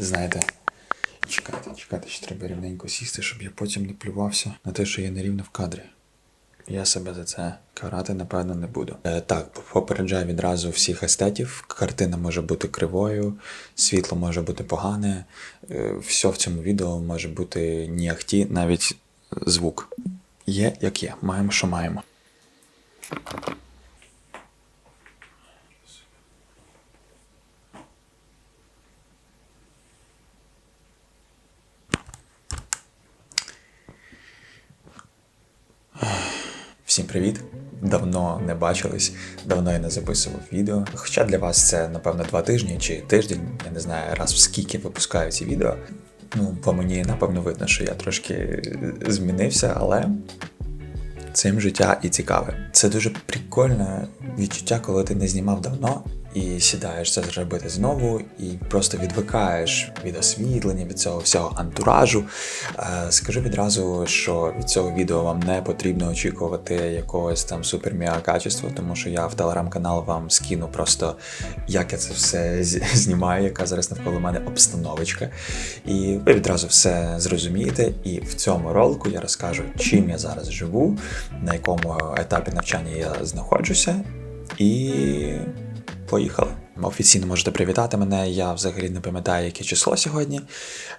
знаєте, чекайте, чекайте, що треба рівненько сісти, щоб я потім не плювався на те, що я нерівно в кадрі. Я себе за це карати, напевно, не буду. Е, так, попереджаю відразу всіх естетів. Картина може бути кривою, світло може бути погане, е, все в цьому відео може бути ні ахті, навіть звук. Є як є, маємо, що маємо. Всім привіт! Давно не бачились, давно я не записував відео. Хоча для вас це, напевно, два тижні чи тиждень, я не знаю, раз в скільки випускаю ці відео. Ну, по мені, напевно, видно, що я трошки змінився, але цим життя і цікаве. Це дуже прикольне відчуття, коли ти не знімав давно. І сідаєш це зробити знову, і просто відвикаєш від освітлення, від цього всього антуражу. Е, Скажу відразу, що від цього відео вам не потрібно очікувати якогось там супер качества, тому що я в телеграм-канал вам скину просто, як я це все знімаю, яка зараз навколо мене обстановочка. І ви відразу все зрозумієте. І в цьому ролику я розкажу, чим я зараз живу, на якому етапі навчання я знаходжуся, і поїхали. Офіційно можете привітати мене. Я взагалі не пам'ятаю, яке число сьогодні.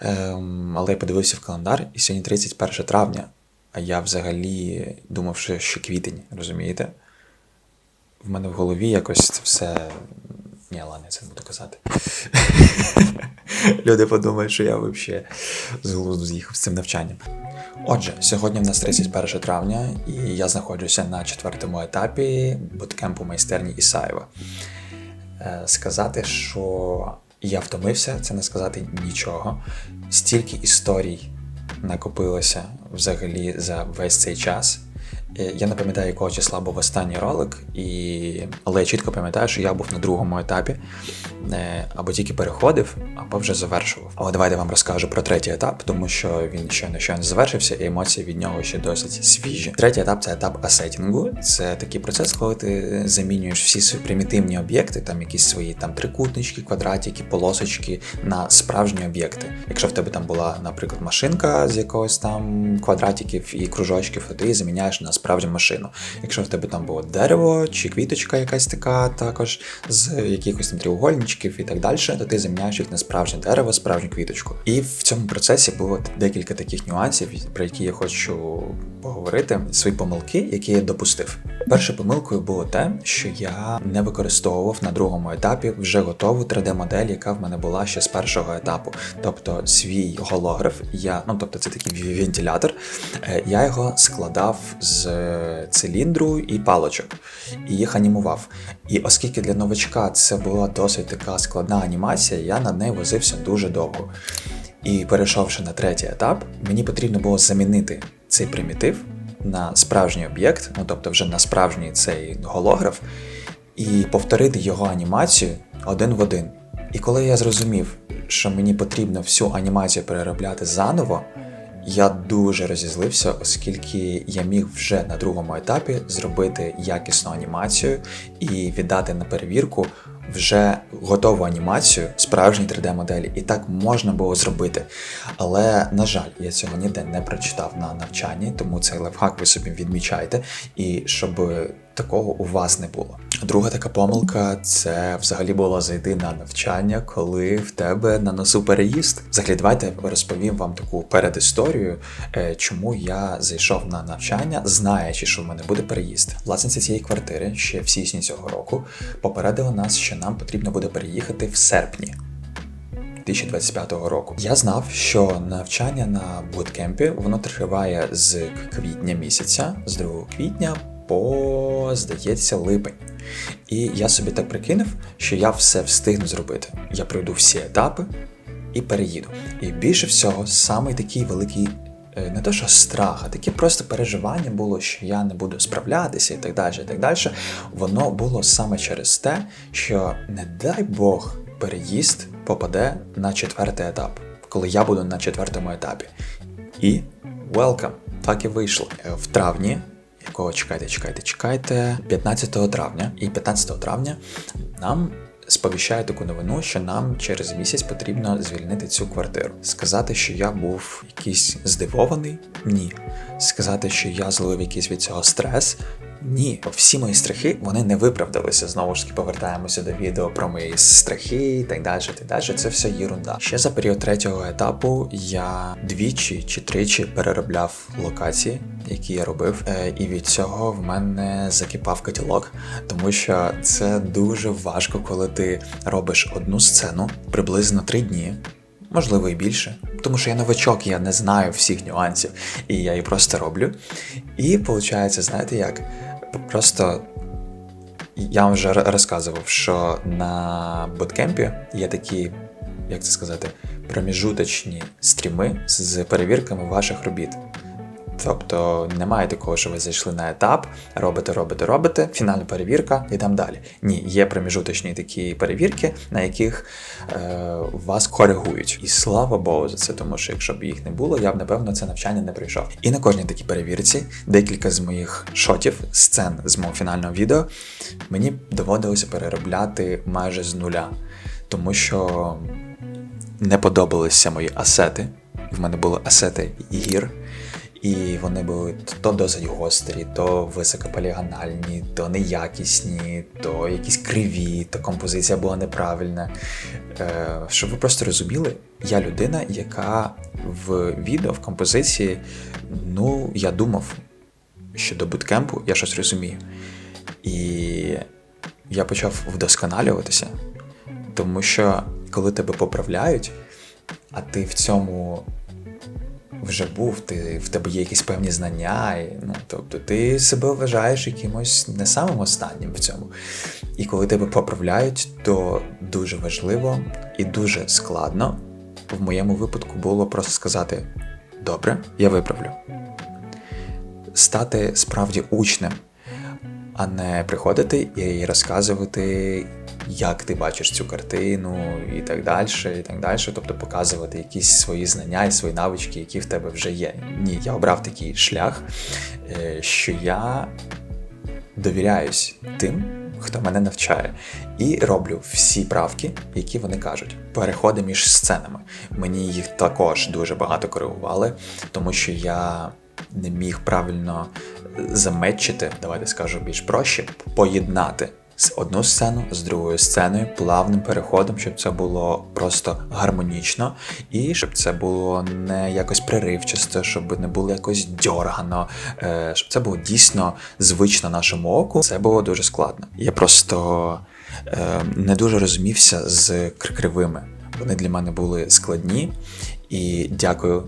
Ем, але я подивився в календар, і сьогодні 31 травня. А я взагалі думав, що ще квітень, розумієте? В мене в голові якось це все. Ні, ладно, це не буду казати. Люди подумають, що я взагалі з глузду з'їхав з цим навчанням. Отже, сьогодні в нас 31 травня, і я знаходжуся на четвертому етапі буткемпу майстерні Ісаєва. Е, Сказати, що я втомився, це не сказати нічого. Стільки історій накопилося взагалі за весь цей час. Е, Я не пам'ятаю, якого числа був останній ролик, і... але я чітко пам'ятаю, що я був на другому етапі, е, або тільки переходив, або вже завершував. Але давайте вам розкажу про третій етап, тому що він щойно щойно завершився, і емоції від нього ще досить свіжі. Третій етап це етап асетінгу. Це такий процес, коли ти замінюєш всі свої примітивні об'єкти, там якісь свої там трикутнички, квадратики, полосочки на справжні об'єкти. Якщо в тебе там була, наприклад, машинка з якогось там квадратиків і кружочків, то ти її заміняєш на справжню машину. Якщо в тебе там було дерево чи квіточка якась така, також з якихось там треугольничків і так далі, то ти заміняєш їх на справжнє дерево, справжню квіточку. І в цьому процесі було декілька таких нюансів, про які я хочу поговорити. Свої помилки, які я допустив. Першою помилкою було те, що я не використовував на другому етапі вже готову 3D-модель, яка в мене була ще з першого етапу. Тобто свій голограф, я, ну тобто це такий вентилятор, е, я його складав з циліндру і палочок і їх анімував. І оскільки для новачка це була досить така складна анімація, я над нею возився дуже довго. І перейшовши на третій етап, мені потрібно було замінити цей примітив на справжній об'єкт, ну тобто вже на справжній цей голограф, і повторити його анімацію один в один. І коли я зрозумів, що мені потрібно всю анімацію переробляти заново, я дуже розізлився, оскільки я міг вже на другому етапі зробити якісну анімацію і віддати на перевірку вже готову анімацію справжній 3D-моделі. І так можна було зробити. Але, на жаль, я цього ніде не прочитав на навчанні, тому цей лайфхак ви собі відмічайте, і щоб такого у вас не було. Друга така помилка це взагалі було зайти на навчання, коли в тебе на носу переїзд. Взагалі, давайте розповім вам таку передісторію, е, чому я зайшов на навчання, знаючи, що в мене буде переїзд. Власниця цієї квартири ще в січні цього року попередила нас, що нам потрібно буде переїхати в серпні. 2025 року. Я знав, що навчання на буткемпі воно триває з квітня місяця, з 2 квітня по, здається, липень. І я собі так прикинув, що я все встигну зробити. Я пройду всі етапи і переїду. І більше всього, самий такий великий. е, Не то, що страх, а таке просто переживання було, що я не буду справлятися і так далі. і так далі. Воно було саме через те, що не дай Бог переїзд попаде на четвертий етап, коли я буду на четвертому етапі. І welcome, так і вийшло. Е, В травні, якого чекайте, чекайте, чекайте, 15 травня. І 15 травня нам сповіщає таку новину, що нам через місяць потрібно звільнити цю квартиру. Сказати, що я був якийсь здивований? Ні. Сказати, що я зловив якийсь від цього стрес? Ні, всі мої страхи вони не виправдалися. Знову ж таки, повертаємося до відео про мої страхи і так далі. Так далі. Це все єрунда. Ще за період третього етапу я двічі чи тричі переробляв локації, які я робив, Е, і від цього в мене закипав котілок, тому що це дуже важко, коли ти робиш одну сцену приблизно три дні. Можливо, і більше. Тому що я новачок, я не знаю всіх нюансів, і я її просто роблю. І виходить, знаєте як? Просто я вам вже розказував, що на Боткемпі є такі, як це сказати, проміжуточні стріми з перевірками ваших робіт. Тобто немає такого, що ви зайшли на етап, робите, робите, робите, фінальна перевірка і там далі. Ні, є проміжуточні такі перевірки, на яких е, вас коригують. І слава Богу за це, тому що якщо б їх не було, я б напевно це навчання не пройшов. І на кожній такій перевірці декілька з моїх шотів, сцен з мого фінального відео, мені доводилося переробляти майже з нуля, тому що не подобалися мої асети. В мене були асети гір. І вони були то досить гострі, то високополігональні, то неякісні, то якісь криві, то композиція була неправильна. Е, щоб ви просто розуміли, я людина, яка в відео, в композиції, ну, я думав, що до буткемпу я щось розумію. І я почав вдосконалюватися, тому що коли тебе поправляють, а ти в цьому вже був, ти, в тебе є якісь певні знання, і, ну, тобто ти себе вважаєш якимось не самим останнім в цьому. І коли тебе поправляють, то дуже важливо і дуже складно в моєму випадку було просто сказати: добре, я виправлю. Стати справді учнем, а не приходити і розказувати, як ти бачиш цю картину, і так далі, і так далі. Тобто показувати якісь свої знання і свої навички, які в тебе вже є. Ні, я обрав такий шлях, е, що я довіряюсь тим, хто мене навчає, і роблю всі правки, які вони кажуть. Переходи між сценами. Мені їх також дуже багато коригували, тому що я не міг правильно заметчити, давайте скажу більш проще, поєднати з одну сцену з другою сценою, плавним переходом, щоб це було просто гармонічно, і щоб це було не якось приривчасто, щоб не було якось дьоргано, е, щоб це було дійсно звично нашому оку. Це було дуже складно. Я просто е, не дуже розумівся з кр- кривими. Вони для мене були складні, і дякую.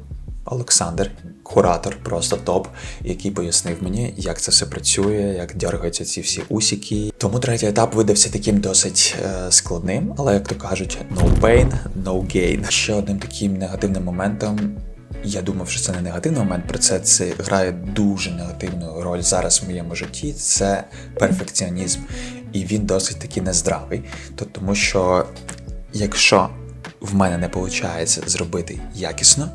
Олександр, куратор, просто топ, який пояснив мені, як це все працює, як дергаються ці всі усіки. Тому третій етап видався таким досить е, складним, але як то кажуть, no pain, no gain. Ще одним таким негативним моментом. Я думав, що це не негативний момент, про це це грає дуже негативну роль зараз в моєму житті. Це перфекціонізм, і він досить таки нездравий. То тому що якщо в мене не виходить зробити якісно,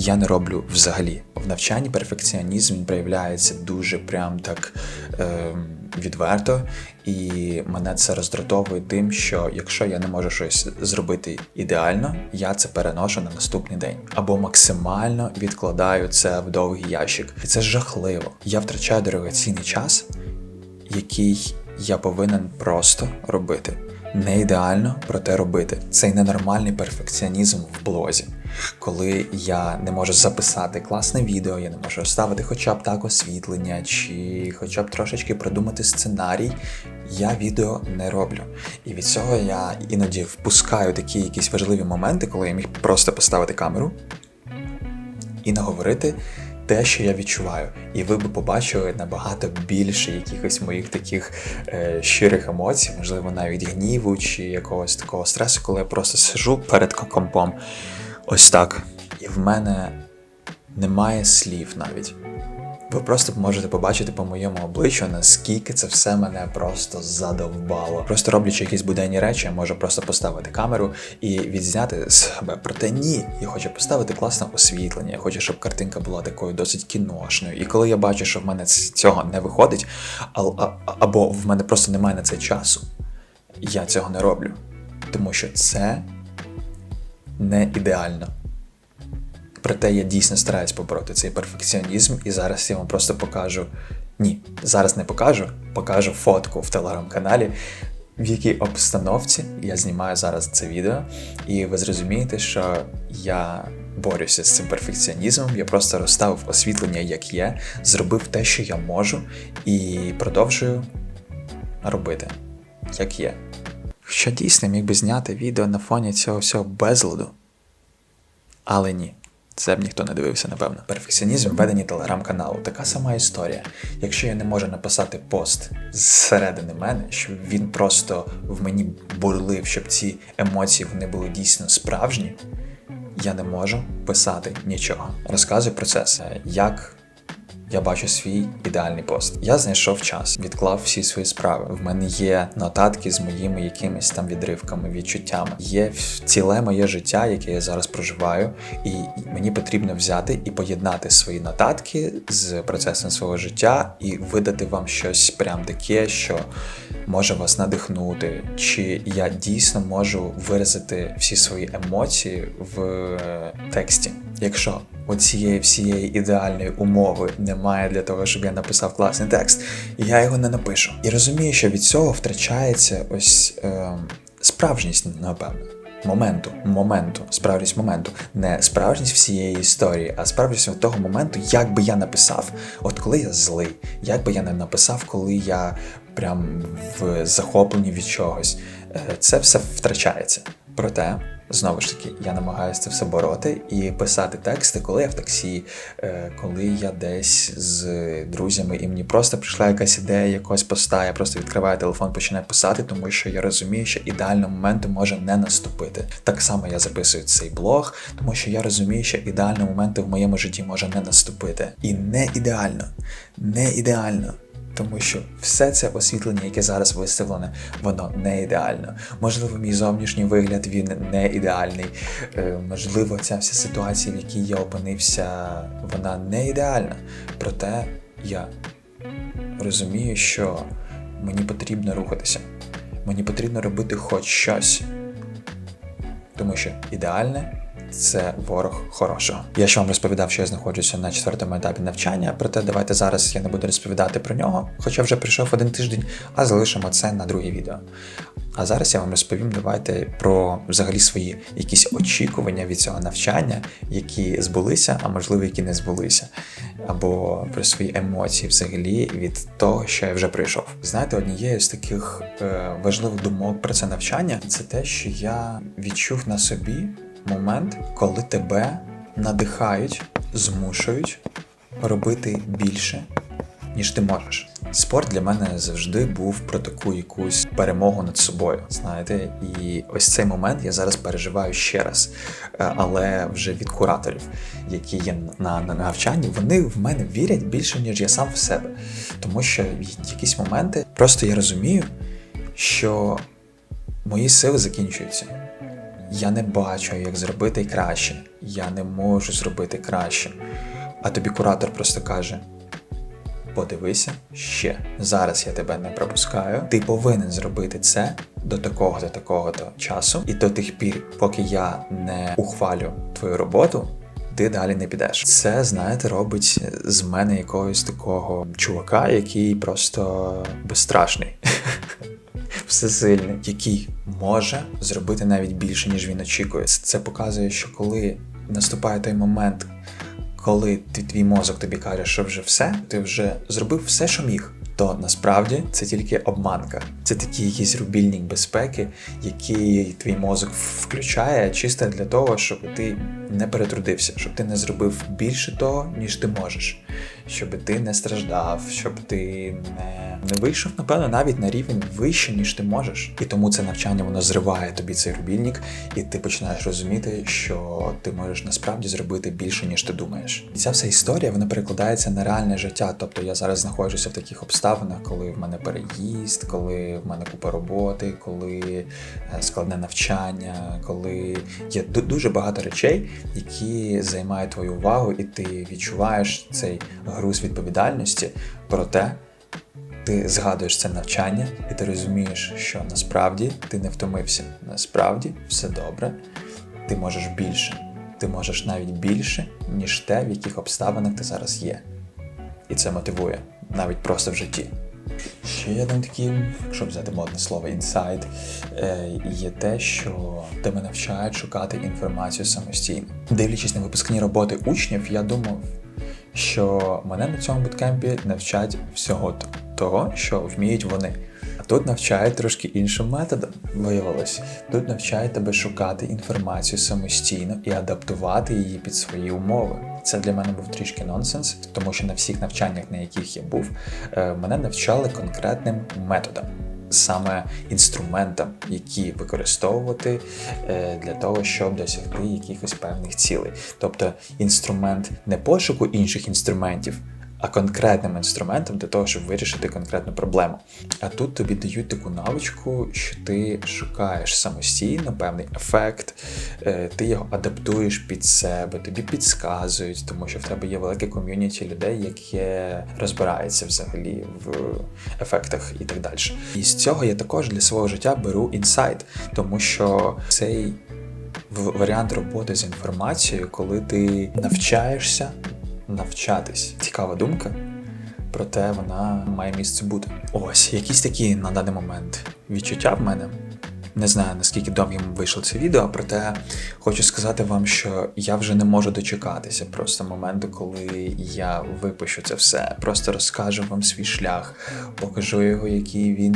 я не роблю взагалі. В навчанні перфекціонізм він проявляється дуже прям так е, відверто, і мене це роздратовує тим, що якщо я не можу щось зробити ідеально, я це переношу на наступний день або максимально відкладаю це в довгий ящик. І це жахливо. Я втрачаю дорогоцінний час, який я повинен просто робити. Не ідеально, проте робити. Цей ненормальний перфекціонізм в блозі. Коли я не можу записати класне відео, я не можу ставити хоча б так освітлення, чи хоча б трошечки продумати сценарій, я відео не роблю. І від цього я іноді впускаю такі якісь важливі моменти, коли я міг просто поставити камеру і наговорити те, що я відчуваю. І ви б побачили набагато більше якихось моїх таких е, щирих емоцій, можливо, навіть гніву чи якогось такого стресу, коли я просто сижу перед компом. Ось так. І в мене немає слів навіть. Ви просто можете побачити по моєму обличчю, наскільки це все мене просто задовбало. Просто роблячи якісь буденні речі, я можу просто поставити камеру і відзняти себе. Проте ні, я хочу поставити класне освітлення. Я хочу, щоб картинка була такою досить кіношною. І коли я бачу, що в мене цього не виходить, а- або в мене просто немає на це часу. я цього не роблю. Тому що це не ідеально. Проте я дійсно стараюсь побороти цей перфекціонізм, і зараз я вам просто покажу. Ні, зараз не покажу, покажу фотку в телеграм-каналі, в якій обстановці я знімаю зараз це відео, і ви зрозумієте, що я борюся з цим перфекціонізмом, я просто розставив освітлення, як є, зробив те, що я можу, і продовжую робити, як є. Що дійсно міг би зняти відео на фоні цього всього безладу, але ні. Це б ніхто не дивився, напевно. Перфекціонізм в веденні телеграм-каналу. Така сама історія. Якщо я не можу написати пост зсередини мене, щоб він просто в мені бурлив, щоб ці емоції вони були дійсно справжні, я не можу писати нічого. Розказую процес, е, як я бачу свій ідеальний пост. Я знайшов час, відклав всі свої справи. В мене є нотатки з моїми якимись там відривками, відчуттями. Є ціле моє життя, яке я зараз проживаю, і мені потрібно взяти і поєднати свої нотатки з процесом свого життя і видати вам щось прям таке, що може вас надихнути, чи я дійсно можу виразити всі свої емоції в е, тексті. Якщо оцієї всієї ідеальної умови немає для того, щоб я написав класний текст, і я його не напишу. І розумію, що від цього втрачається ось е, справжність, напевно. Моменту, моменту, справжність моменту, не справжність всієї історії, а справжність того моменту, як би я написав, от коли я злий, як би я не написав, коли я прям в захопленні від чогось. Е, Це все втрачається. Проте, знову ж таки, я намагаюся це все бороти і писати тексти, коли я в таксі, е, коли я десь з друзями, і мені просто прийшла якась ідея якогось поста, я просто відкриваю телефон, починаю писати, тому що я розумію, що ідеального моменту може не наступити. Так само я записую цей блог, тому що я розумію, що ідеального моменту в моєму житті може не наступити. І не ідеально, не ідеально. Тому що все це освітлення, яке зараз виставлене, воно не ідеально. Можливо, мій зовнішній вигляд він не ідеальний. Е, Можливо, ця вся ситуація, в якій я опинився, вона не ідеальна. Проте я розумію, що мені потрібно рухатися. Мені потрібно робити хоч щось. Тому що ідеальне це ворог хорошого. Я ще вам розповідав, що я знаходжуся на четвертому етапі навчання, проте давайте зараз я не буду розповідати про нього, хоча вже прийшов один тиждень, а залишимо це на друге відео. А зараз я вам розповім давайте про взагалі свої якісь очікування від цього навчання, які збулися, а можливо, які не збулися, або про свої емоції взагалі від того, що я вже пройшов. Знаєте, однією з таких е, важливих думок про це навчання це те, що я відчув на собі момент, коли тебе надихають, змушують робити більше, ніж ти можеш. Спорт для мене завжди був про таку якусь перемогу над собою. Знаєте, і ось цей момент я зараз переживаю ще раз, Е, але вже від кураторів, які є на, на навчанні, вони в мене вірять більше, ніж я сам в себе. Тому що якісь моменти просто я розумію, що мої сили закінчуються. Я не бачу, як зробити краще. Я не можу зробити краще. А тобі куратор просто каже: подивися ще. Зараз я тебе не пропускаю. Ти повинен зробити це до такого до такого то часу, і до тих пір, поки я не ухвалю твою роботу. Ти далі не підеш. Це, знаєте, робить з мене якогось такого чувака, який просто безстрашний. всесильний, який може зробити навіть більше, ніж він очікує. Це показує, що коли наступає той момент, коли ти, твій мозок тобі каже, що вже все, ти вже зробив все, що міг. То насправді це тільки обманка. Це такий якийсь рубільник безпеки, який твій мозок включає чисто для того, щоб ти не перетрудився, щоб ти не зробив більше того, ніж ти можеш, щоб ти не страждав, щоб ти не, не вийшов, напевно, навіть на рівень вище, ніж ти можеш. І тому це навчання воно зриває тобі цей рубільник, і ти починаєш розуміти, що ти можеш насправді зробити більше, ніж ти думаєш. І ця вся історія вона перекладається на реальне життя. Тобто я зараз знаходжуся в таких обставинах, коли в мене переїзд, коли в мене купа роботи, коли е, складне навчання, коли є дуже багато речей, які займають твою увагу, і ти відчуваєш цей груз відповідальності. Проте ти згадуєш це навчання, і ти розумієш, що насправді ти не втомився. Насправді все добре, ти можеш більше. Ти можеш навіть більше, ніж те, в яких обставинах ти зараз є. І це мотивує навіть просто в житті. Ще один такий, якщо взяти модне слово інсайт, е, є те, що тебе навчають шукати інформацію самостійно. Дивлячись на випускні роботи учнів, я думав, що мене на цьому буткемпі навчать всього того, що вміють вони. А тут навчають трошки іншим методом, виявилось. Тут навчають тебе шукати інформацію самостійно і адаптувати її під свої умови. Це для мене був трішки нонсенс, тому що на всіх навчаннях, на яких я був, е, мене навчали конкретним методом. Саме інструментам, які використовувати е, для того, щоб досягти якихось певних цілей. Тобто інструмент не пошуку інших інструментів, а конкретним інструментом для того, щоб вирішити конкретну проблему. А тут тобі дають таку навичку, що ти шукаєш самостійно певний ефект, е, ти його адаптуєш під себе, тобі підсказують, тому що в тебе є велике ком'юніті людей, яке розбирається взагалі в ефектах і так далі. І з цього я також для свого життя беру інсайт, тому що цей варіант роботи з інформацією, коли ти навчаєшся навчатись. Цікава думка. Проте вона має місце бути. Ось, якісь такі на даний момент відчуття в мене. Не знаю наскільки довгим вийшло це відео, проте хочу сказати вам, що я вже не можу дочекатися просто моменту, коли я випущу це все. Просто розкажу вам свій шлях, покажу його, який він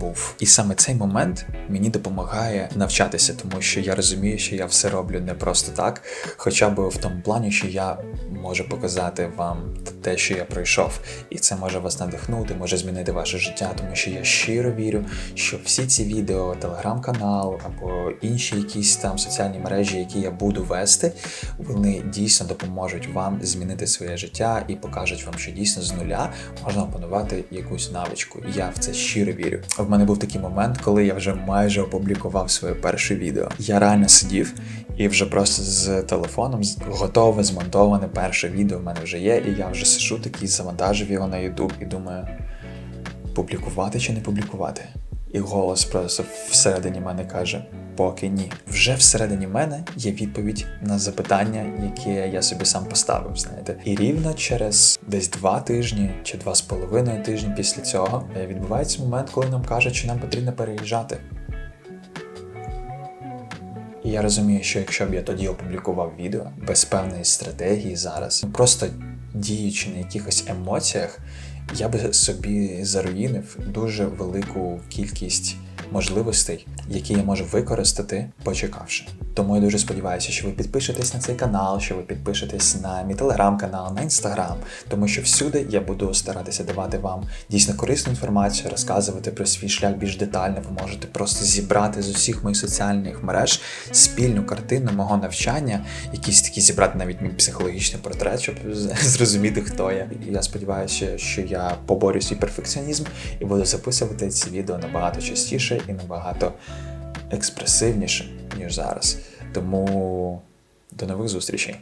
був. І саме цей момент мені допомагає навчатися, тому що я розумію, що я все роблю не просто так, хоча б в тому плані, що я можу показати вам те, що я пройшов, і це може вас надихнути, може змінити ваше життя, тому що я щиро вірю, що всі ці відео, телеграм-канал або інші якісь там соціальні мережі, які я буду вести, вони дійсно допоможуть вам змінити своє життя і покажуть вам, що дійсно з нуля можна опанувати якусь навичку. Я в це щиро вірю. В мене був такий момент, коли я вже майже опублікував своє перше відео. Я реально сидів і вже просто з телефоном готове, змонтоване перше відео в мене вже є, і я вже сижу такий, завантажив його на YouTube і думаю, публікувати чи не публікувати? І голос просто всередині мене каже: поки ні. Вже всередині мене є відповідь на запитання, яке я собі сам поставив. Знаєте, і рівно через десь два тижні чи два з половиною тижні після цього відбувається момент, коли нам кажуть, що нам потрібно переїжджати. І я розумію, що якщо б я тоді опублікував відео без певної стратегії зараз, просто діючи на якихось емоціях, я би собі заруїнив дуже велику кількість можливостей, які я можу використати, почекавши. Тому я дуже сподіваюся, що ви підпишетесь на цей канал, що ви підпишетесь на мій телеграм-канал, на інстаграм, тому що всюди я буду старатися давати вам дійсно корисну інформацію, розказувати про свій шлях більш детально. Ви можете просто зібрати з усіх моїх соціальних мереж спільну картину мого навчання, якісь такі зібрати навіть мій психологічний портрет, щоб зрозуміти, хто я. Я сподіваюся, що я поборю свій перфекціонізм і буду записувати ці відео набагато частіше і набагато експресивніше, ніж зараз. Тому до нових зустрічей!